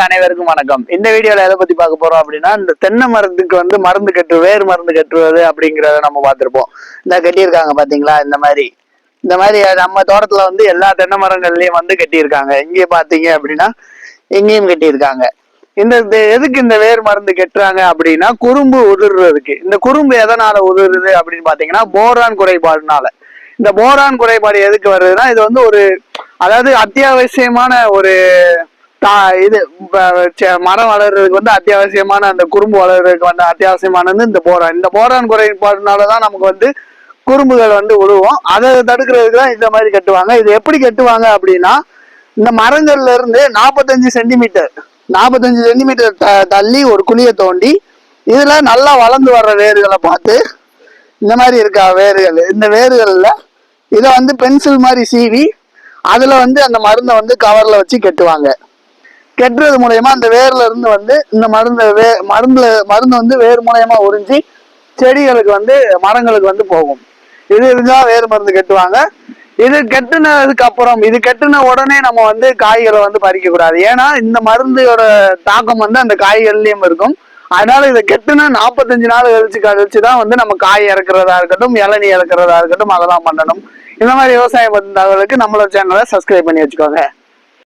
அனைவருக்கும் வணக்கம். இந்த வீடியோல எதை பத்தி பார்க்க போறோம் அப்படின்னா இந்த தென்னை மரத்துக்கு வந்து மருந்து கட்டு வேர் மருந்து கட்டுவது அப்படிங்கறத நம்ம பார்த்திருப்போம். இந்த கட்டியிருக்காங்க பாத்தீங்களா? இந்த மாதிரி. இந்த மாதிரி நம்ம தோட்டத்துல வந்து எல்லா தென்னை மரங்கள்லயும் வந்து கட்டியிருக்காங்க. இங்கே பாத்தீங்க அப்படின்னா இங்கேயும் கட்டியிருக்காங்க. இந்த எதுக்கு இந்த வேர் மருந்து கட்டுறாங்க அப்படின்னா குறும்பு உதிர்றதுக்கு. இந்த குறும்பு எதனால உதிருது அப்படின்னு பாத்தீங்கன்னா போரான் குறைபாடுனால. இந்த போரான் குறைபாடு எதுக்கு வருதுன்னா இது வந்து ஒரு அதாவது அத்தியாவசியமான ஒரு இது மரம் வளர்றதுக்கு வந்து அத்தியாவசியமான அந்த குறும்பு வளர்றதுக்கு வந்து அத்தியாவசியமானது இந்த போரான். இந்த போரான் குறைபாடுனால தான் நமக்கு வந்து குறும்புகள் வந்து உழுவும். அதை தடுக்கிறதுக்கு தான் இந்த மாதிரி கட்டுவாங்க. இது எப்படி கட்டுவாங்க அப்படின்னா இந்த மரங்கள்ல இருந்து நாற்பத்தஞ்சு சென்டிமீட்டர் நாற்பத்தஞ்சு சென்டிமீட்டர் த தள்ளி ஒரு குழியை தோண்டி இதுல நல்லா வளர்ந்து வர்ற வேர்களை பார்த்து இந்த மாதிரி இருக்கா வேர்கள். இந்த வேர்கள்ல இதை வந்து பென்சில் மாதிரி சீவி அதுல வந்து அந்த மருந்தை வந்து கவர்ல வச்சு கட்டுவாங்க. கெட்டுறது மூலயமா அந்த வேர்ல இருந்து வந்து இந்த மருந்து வே மருந்துல மருந்து வந்து வேர் மூலயமா உறிஞ்சி செடிகளுக்கு வந்து மரங்களுக்கு வந்து போகும். இது இருந்தால் வேர் மருந்து கட்டுவாங்க. இது கெட்டுனதுக்கு அப்புறம் இது கெட்டுன உடனே நம்ம வந்து காய்களை வந்து பறிக்க கூடாது ஏன்னா இந்த மருந்தோட தாக்கம் வந்து அந்த காய்கள்லயும் இருக்கும். அதனால இதை கெட்டுனா நாற்பத்தஞ்சு நாள் கழிச்சு கழிச்சு தான் வந்து நம்ம காய் இறக்குறதா இருக்கட்டும் இளநீ இறக்குறதா இருக்கட்டும் அதெல்லாம் பண்ணணும். இந்த மாதிரி விவசாயம் பத்தின நம்மளோட சேனலை சப்ஸ்கிரைப் பண்ணி வச்சுக்கோங்க.